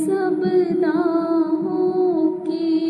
सब दाहों की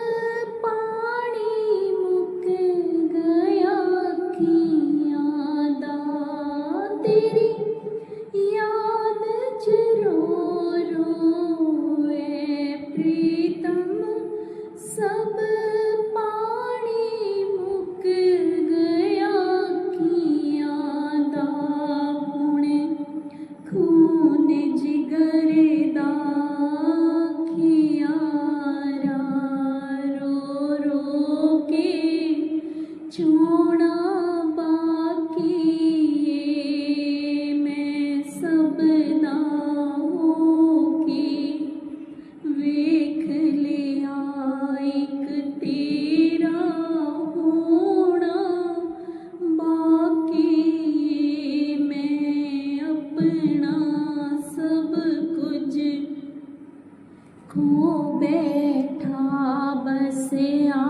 ਖੂ ਬੈਠਾ ਬਸਿਆ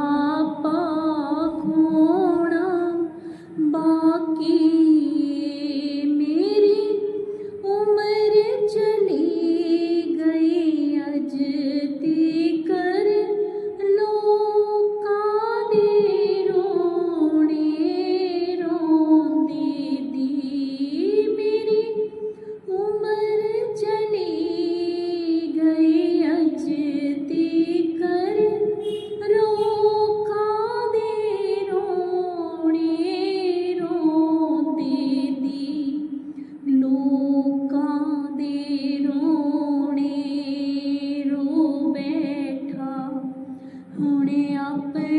ਪਾ ਖੂਣਾ ਬਾਕੀ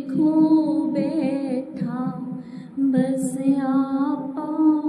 खो बैठा बस आपा